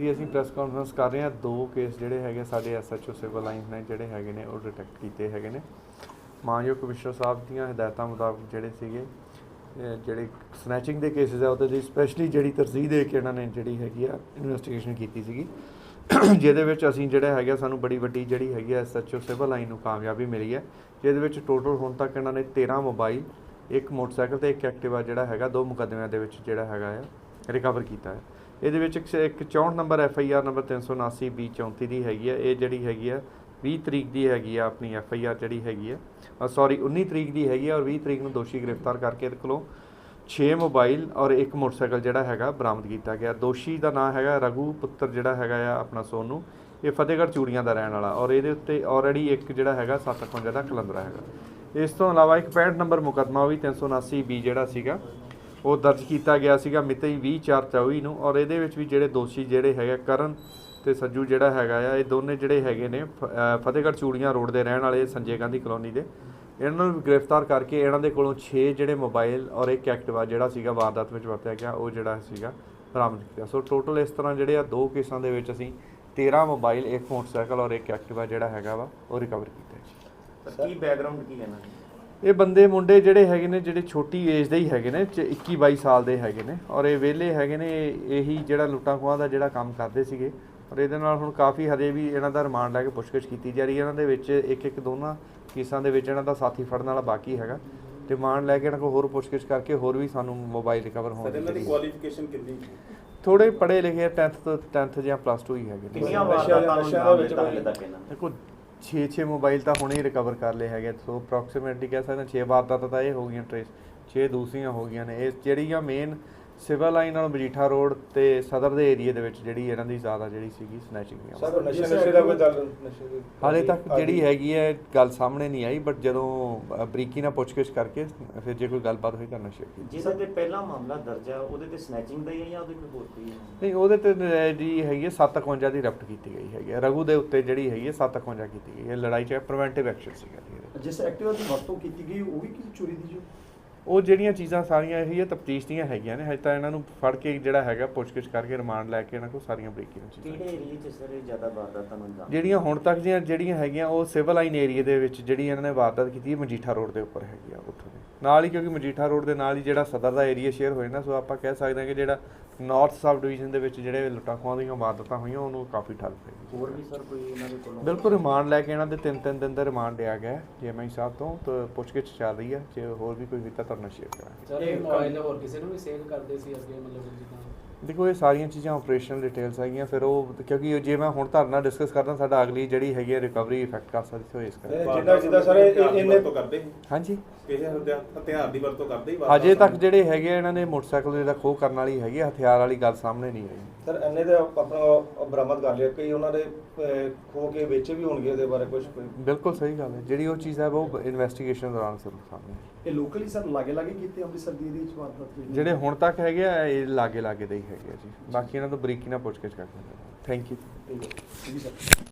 ਜਿਹੜੀ ਅਸੀਂ press conference ਕਰ ਰਹੇ ਹਾਂ, ਦੋ ਕੇਸ ਜਿਹੜੇ ਹੈਗੇ ਸਾਡੇ ਐਸਐਚਓ ਸਿਵਲ ਲਾਈਨ ਨੇ, ਜਿਹੜੇ ਹੈਗੇ ਨੇ, ਉਹ ਡਿਟੈਕਟ ਕੀਤੇ ਹੈਗੇ ਨੇ। ਮਾਨਯੋਗ ਕਮਿਸ਼ਨਰ ਸਾਹਿਬ ਦੀਆਂ ਹਦਾਇਤਾਂ ਮੁਤਾਬਕ ਜਿਹੜੇ ਸੀਗੇ ਜਿਹੜੇ ਸਨੈਚਿੰਗ ਦੇ ਕੇਸਿਸ ਆ, ਉਹਦੇ ਦੀ ਸਪੈਸ਼ਲੀ ਜਿਹੜੀ ਤਰਜੀਹ ਦੇ ਕੇ ਇਹਨਾਂ ਨੇ ਜਿਹੜੀ ਹੈਗੀ ਆ ਇਨਵੈਸਟੀਗੇਸ਼ਨ ਕੀਤੀ ਸੀਗੀ। ਜਿਹਦੇ ਵਿੱਚ ਅਸੀਂ ਜਿਹੜਾ ਹੈਗਾ, ਸਾਨੂੰ ਬੜੀ ਵੱਡੀ ਜਿਹੜੀ ਹੈਗੀ ਆ ਐਸਐਚਓ ਸਿਵਲ ਲਾਈਨ ਨੂੰ ਕਾਮਯਾਬੀ ਮਿਲੀ ਹੈ। ਜਿਹਦੇ ਵਿੱਚ ਟੋਟਲ ਹੁਣ ਤੱਕ ਇਹਨਾਂ ਨੇ 13 ਮੋਬਾਈਲ ਇੱਕ ਮੋਟਰਸਾਈਕਲ ਤੇ ਇੱਕ ਐਕਟਿਵਾ ਜਿਹੜਾ ਹੈਗਾ, ਦੋ ਮੁਕੱਦਮਿਆਂ ਦੇ ਵਿੱਚ ਜਿਹੜਾ ਹੈਗਾ ਆ ਰਿਕਵਰ ਕੀਤਾ ਹੈ। ਇਹਦੇ ਵਿੱਚ ਇੱਕ ਇੱਕ 64 number F I R number 379 B 34 ਦੀ ਹੈਗੀ ਆ ਇਹ ਜਿਹੜੀ ਹੈਗੀ ਆ 20 ਤਰੀਕ ਦੀ ਹੈਗੀ ਆ ਆਪਣੀ ਐਫ ਆਈ ਆਰ ਜਿਹੜੀ ਹੈਗੀ ਆ ਸੌਰੀ 19 ਤਰੀਕ ਦੀ ਹੈਗੀ ਆ ਔਰ 20 ਤਰੀਕ ਨੂੰ ਦੋਸ਼ੀ ਗ੍ਰਿਫਤਾਰ ਕਰਕੇ ਇਹਦੇ ਕੋਲੋਂ 6 ਮੋਬਾਈਲ ਔਰ ਇੱਕ ਮੋਟਰਸਾਈਕਲ ਜਿਹੜਾ ਹੈਗਾ ਬਰਾਮਦ ਕੀਤਾ ਗਿਆ। ਦੋਸ਼ੀ ਦਾ ਨਾਮ ਹੈਗਾ ਰਘੂ ਪੁੱਤਰ ਜਿਹੜਾ ਹੈਗਾ ਆ ਆਪਣਾ ਸੋਨੂ ਇਹ ਫਤਿਹਗੜ੍ਹ ਚੂੜੀਆਂ ਦਾ ਰਹਿਣ ਵਾਲਾ ਔਰ ਇਹਦੇ ਉੱਤੇ ਆਲਰੇਡੀ ਇੱਕ ਜਿਹੜਾ ਹੈਗਾ 751 ਦਾ ਕਲੰਦਰਾ ਹੈਗਾ। ਇਸ ਤੋਂ ਇਲਾਵਾ ਇੱਕ 65 ਨੰਬਰ ਮੁਕੱਦਮਾ ਉਹ ਵੀ 379 ਬੀ ਜਿਹੜਾ ਸੀਗਾ। ਉਹ ਦਰਜ ਕੀਤਾ ਗਿਆ ਸੀਗਾ ਮਿਤੀ 24/24 ਨੂੰ ਔਰ ਇਹਦੇ ਵਿੱਚ ਵੀ ਜਿਹੜੇ ਦੋਸ਼ੀ ਜਿਹੜੇ ਹੈਗੇ ਕਰਨ ਤੇ ਸੱਜੂ ਜਿਹੜਾ ਹੈਗਾ ਆ, ਇਹ ਦੋਨੇ ਜਿਹੜੇ ਹੈਗੇ ਨੇ ਫਤਿਹਗੜ੍ਹ ਚੂੜੀਆਂ ਰੋਡ ਦੇ ਰਹਿਣ ਵਾਲੇ ਸੰਜੇ ਗਾਂਧੀ ਕਲੋਨੀ ਦੇ। ਇਹਨਾਂ ਨੂੰ ਗ੍ਰਿਫਤਾਰ ਕਰਕੇ ਇਹਨਾਂ ਦੇ ਕੋਲੋਂ 6 ਜਿਹੜੇ ਮੋਬਾਈਲ ਔਰ ਇੱਕ ਐਕਟਿਵਾ ਜਿਹੜਾ ਸੀਗਾ ਵਾਰਦਾਤ ਵਿੱਚ ਵਰਤਿਆ ਗਿਆ, ਉਹ ਜਿਹੜਾ ਸੀਗਾ ਬਰਾਮਦ ਕੀਤਾ। ਸੋ ਟੋਟਲ ਇਸ ਤਰ੍ਹਾਂ ਜਿਹੜੇ ਆ, ਦੋ ਕੇਸਾਂ ਦੇ ਵਿੱਚ ਅਸੀਂ 13 ਮੋਬਾਈਲ, ਇੱਕ ਮੋਟਰਸਾਈਕਲ ਔਰ ਇੱਕ ਐਕਟਿਵਾ ਜਿਹੜਾ ਹੈਗਾ ਵਾ, ਉਹ ਰਿਕਵਰ ਕੀਤਾ ਜੀ। ਕੀ ਬੈਕਗ੍ਰਾਉਂਡ ਕੀ ਲੈਣਾ ਇਹ ਬੰਦੇ ਮੁੰਡੇ ਜਿਹੜੇ ਹੈਗੇ ਨੇ ਜਿਹੜੇ ਛੋਟੀ ਏਜ ਦੇ ਹੀ ਹੈਗੇ ਨੇ 21 22 ਸਾਲ ਦੇ ਹੈਗੇ ਨੇ ਔਰ ਇਹ ਵਿਹਲੇ ਹੈਗੇ ਨੇ ਇਹ- ਜਿਹੜਾ ਲੁੱਟਾਂ ਖੋਹਾਂ ਦਾ ਜਿਹੜਾ ਕੰਮ ਕਰਦੇ ਸੀਗੇ ਔਰ ਇਹਦੇ ਨਾਲ ਹੁਣ ਕਾਫੀ ਹਜੇ ਵੀ ਇਹਨਾਂ ਦਾ ਰਿਮਾਂਡ ਲੈ ਕੇ ਪੁੱਛਗਿੱਛ ਕੀਤੀ ਜਾ ਰਹੀ ਹੈ। ਇਹਨਾਂ ਦੇ ਵਿੱਚ ਇੱਕ ਇੱਕ ਦੋਨਾਂ ਕੇਸਾਂ ਦੇ ਵਿੱਚ ਇਹਨਾਂ ਦਾ ਸਾਥੀ ਫੜਨ ਵਾਲਾ ਬਾਕੀ ਹੈਗਾ। ਰਿਮਾਂਡ ਲੈ ਕੇ ਇਹਨਾਂ ਕੋਲ ਹੋਰ ਪੁੱਛਗਿੱਛ ਕਰਕੇ ਹੋਰ ਵੀ ਸਾਨੂੰ ਮੋਬਾਈਲ ਰਿਕਵਰ ਹੋਣ ਦੀ ਇਹਨਾਂ ਦੀ ਕੁਆਲੀਫਿਕੇਸ਼ਨ ਕਿੰਨੀ ਥੋੜੇ ਪੜ੍ਹੇ ਲਿਖੇ 10th ਤੋਂ 10th ਜਾਂ ਪਲੱਸ 2 ਹੀ ਹੈਗੇ ਨੇ। ਕਿੰਨੀਆਂ ਨਸ਼ਾ- ਵਾਰਦਾਤਾਂ ਨੂੰ ਨਸ਼ਾ ਅੰਜਾਮ ਵਿੱਚ ਹਲੇ ਤੱਕ ਇਹਨਾਂ ਨੇ? ਦੇਖੋ 6-6 ਮੋਬਾਈਲ ਤਾਂ ਹੁਣੇ ਹੀ ਰਿਕਵਰ ਕਰ ਲਏ ਹੈਗੇ ਸੋ ਅਪਰੋਕਸੀਮੇਟਲੀ ਕਹਿ ਸਕਦੇ ਹਾਂ 6 ਵਾਰਦਾਤਾਂ ਤਾਂ ਇਹ ਹੋ ਗਈਆਂ ਟ੍ਰੇਸ 6 ਦੂਸਰੀਆਂ ਹੋ ਗਈਆਂ ਨੇ। ਇਹ ਜਿਹੜੀਆਂ ਮੇਨ ਸਿਵਲ ਲਾਈਨ ਨਾਲ ਮਜੀਠਾ ਰੋਡ ਤੇ ਸਦਰ ਦੇ ਏਰੀਆ ਦੇ ਵਿੱਚ ਜਿਹੜੀ ਇਹਨਾਂ ਦੀ ਜ਼ਿਆਦਾ ਜਿਹੜੀ ਸੀਗੀ ਸਨੈਚਿੰਗ ਦੀਆਂ ਸਰ ਨਸ਼ੇ ਨਸ਼ੇ ਦਾ ਕੋਈ ਗੱਲ ਨਸ਼ੇ ਦੀ ਹਾਲੇ ਤੱਕ ਜਿਹੜੀ ਹੈਗੀ ਹੈ ਗੱਲ ਸਾਹਮਣੇ ਨਹੀਂ ਆਈ ਬਟ ਜਦੋਂ ਬਰੀਕੀ ਨਾਲ ਪੁੱਛਗਿੱਛ ਕਰਕੇ ਫਿਰ ਜੇ ਕੋਈ ਗੱਲਬਾਤ ਹੋਈ ਤਾਂ ਨਸ਼ੇ ਦੀ ਜਿਹਦੇ ਤੇ ਪਹਿਲਾ ਮਾਮਲਾ ਦਰਜ ਹੈ ਉਹਦੇ ਤੇ ਸਨੈਚਿੰਗ ਦਾ ਹੀ ਹੈ ਜਾਂ ਉਹਦੇ ਕੋਈ ਹੋਰ ਕੋਈ ਹੈ ਨਹੀਂ ਉਹਦੇ ਤੇ ਜੀ ਹੈਗੀ ਹੈ 751 ਦੀ ਰੈਪਟ ਕੀਤੀ ਗਈ ਹੈਗੀ ਹੈ। ਰਘੂ ਦੇ ਉੱਤੇ ਜਿਹੜੀ ਹੈਗੀ ਹੈ 751 ਕੀਤੀ ਗਈ ਹੈ। ਲੜਾਈ ਚ ਪ੍ਰੀਵੈਂਟਿਵ ਐਕਸ਼ਨ ਸੀਗਾ ਜੀ। ਜਿਸ ਐਕਟਿਵਾ ਦੀ ਵਰਤੋਂ ਕੀਤੀ ਗਈ ਉਹ ਵੀ ਕਿਸੇ ਚੋਰੀ ਦੀ ਜੋ? ਉਹ ਜਿਹੜੀਆਂ ਚੀਜ਼ਾਂ ਸਾਰੀਆਂ ਇਹੀ ਹੈ ਤਫਤੀਸ਼ ਦੀਆਂ ਹੈਗੀਆਂ ਨੇ। ਹਜੇ ਤਾਂ ਇਹਨਾਂ ਨੂੰ ਫੜ ਕੇ ਜਿਹੜਾ ਹੈਗਾ ਪੁੱਛਗਿੱਛ ਕਰਕੇ ਰਿਮਾਂਡ ਲੈ ਕੇ ਇਹਨਾਂ ਕੋਲ ਸਾਰੀਆਂ ਬਰੀਕੀ ਨਾਲ ਚੀਜ਼ਾਂ ਕਿਹੜੇ ਏਰੀਏ 'ਚ ਸਰ ਇਹ ਜ਼ਿਆਦਾ ਵਾਰਦਾਤਾਂ ਨੂੰ ਅੰਜਾਮ ਜਿਹੜੀਆਂ ਹੁਣ ਤੱਕ ਦੀਆਂ ਜਿਹੜੀਆਂ ਹੈਗੀਆਂ ਉਹ ਸਿਵਲ ਲਾਈਨ ਏਰੀਆ ਦੇ ਵਿੱਚ ਜਿਹੜੀ ਇਹਨਾਂ ਨੇ ਵਾਰਦਾਤ ਕੀਤੀ ਮਜੀਠਾ ਰੋਡ ਦੇ ਉੱਪਰ ਹੈਗੀ ਆ ਉੱਥੋਂ। ਨਾਲ ਹੀ ਕਿਉਂਕਿ ਮਜੀਠਾ ਰੋਡ ਦੇ ਨਾਲ ਹੀ ਜਿਹੜਾ ਸਦਰ ਦਾ ਏਰੀਆ ਸ਼ੇਅਰ ਹੋਇਆ ਨਾ ਸੋ ਆਪਾਂ ਕਹਿ ਸਕਦੇ ਹਾਂ ਕਿ ਜਿਹੜਾ ਨਾਰਥ ਸਬ ਡਿਵੀਜ਼ਨ ਦੇ ਵਿੱਚ ਜਿਹੜੇ ਲੁੱਟਾਂ ਖੋਹਾਂ ਦੀਆਂ ਵਾਰਦਾਤਾਂ ਹੋਈਆਂ ਉਹਨੂੰ ਕਾਫੀ ਠੱਲ ਪਈ ਹੋਰ ਵੀ ਸਰ ਕੋਈ ਇਹਨਾਂ ਦੇ ਕੋਲੋਂ? ਬਿਲਕੁਲ ਰਿਮਾਂਡ ਲੈ ਕੇ ਇਹਨਾਂ ਦੇ ਤਿੰਨ ਤਿੰਨ ਦਿਨ ਦਾ ਰਿਮਾਂਡ ਲਿਆ ਗਿਆ ਜੀਐਮਆਈ ਸਾਹਿਬ ਤੋਂ ਤੇ ਪੁੱਛਗਿੱਛ ਚੱਲ ਰਹੀ ਹੈ ਜੇ ਹੋਰ ਵੀ ਕੋਈ ਵਿਤਾ ਤੁਹਾਡੇ ਨਾਲ ਸ਼ੇਅਰ ਕਰਾਂਗੇ। ਸਰ ਇਹ ਮੋਬਾਈਲ ਹੋਰ ਕਿਸੇ ਨੂੰ ਵੀ ਸੇਲ ਕਰਦੇ ਸੀ ਅੱਗੇ ਮਤਲਬ ਜਿੱਦਾਂ ਦੇਖੋ ਇਹ ਸਾਰੀਆਂ ਚੀਜ਼ਾਂ ਆਪਰੇਸ਼ਨਲ ਡਿਟੇਲਸ ਹੈਗੀਆਂ ਫਿਰ ਉਹ ਕਿਉਂਕਿ ਜੇ ਮੈਂ ਹੁਣ ਤੁਹਾਡੇ ਨਾਲ ਡਿਸਕਸ ਕਰਦਾ ਸਾਡਾ ਅਗਲੀ ਜਿਹੜੀ ਹੈਗੀ ਹੈ ਰਿਕਵਰੀ ਇਫੈਕਟ ਕਰ ਸਕਦੀ ਹੋਏ ਇਸ ਕਰਕੇ। ਜਿੱਦਾਂ ਜਿੱਦਾਂ ਸਰ ਇਹਨੇ ਤੋਂ ਕਰਦੇ ਹਾਂਜੀ। ਕਿਸੇ ਹਥਿਆਰ ਹਥਿਆਰ ਦੀ ਵਰਤੋਂ ਕਰਦੇ ਹੀ ਅਜੇ ਤੱਕ ਜਿਹੜੇ ਹੈਗੇ ਇਹਨਾਂ ਨੇ ਮੋਟਰਸਾਈਕਲ ਜਿਹੜਾ ਖੋਹ ਕਰਨ ਵਾਲੀ ਹੈਗੀ ਹਥਿਆਰ ਵਾਲੀ ਗੱਲ ਸਾਹਮਣੇ ਨਹੀਂ ਆਈ। ਸਰ ਐਨੇ ਦੇ ਆਪਣਾ ਬਰਾਮਦ ਕਰ ਲਿਆ ਕਈ ਉਹਨਾਂ ਦੇ ਅਹ, ਖੋ ਕੇ ਵੇਚੇ ਵੀ ਹੋਣਗੇ ਉਹਦੇ ਬਾਰੇ ਕੁਝ ਕੋਈ ਬਿਲਕੁਲ ਸਹੀ ਗੱਲ ਹੈ ਜਿਹੜੀ ਉਹ ਚੀਜ਼ ਹੈ ਉਹ ਇਨਵੈਸਟੀਗੇਸ਼ਨ ਦੌਰਾਨ ਸਿਰ ਸਾਹਮਣੇ। ਇਹ ਲੋਕਲੀ ਸਰ ਲਾਗੇ ਲਾਗੇ ਕੀਤੇ ਅੰਮ੍ਰਿਤਸਰ ਦੀ ਇਹਦੇ ਵਿੱਚ ਵਾਰਦਾਤ ਜਿਹੜੀ ਜਿਹੜੇ ਹੁਣ ਤੱਕ ਹੈਗੇ ਆ ਇਹ ਲਾਗੇ ਲਾਗੇ ਦੇ ਹੀ ਹੈਗੇ ਆ ਜੀ। ਬਾਕੀ ਇਹਨਾਂ ਤੋਂ ਬਰੀਕੀ ਨਾਲ ਪੁੱਛਗਿੱਛ ਕੇ ਕਰਦੇ ਥੈਂਕ ਯੂ ਜੀ ਸਰ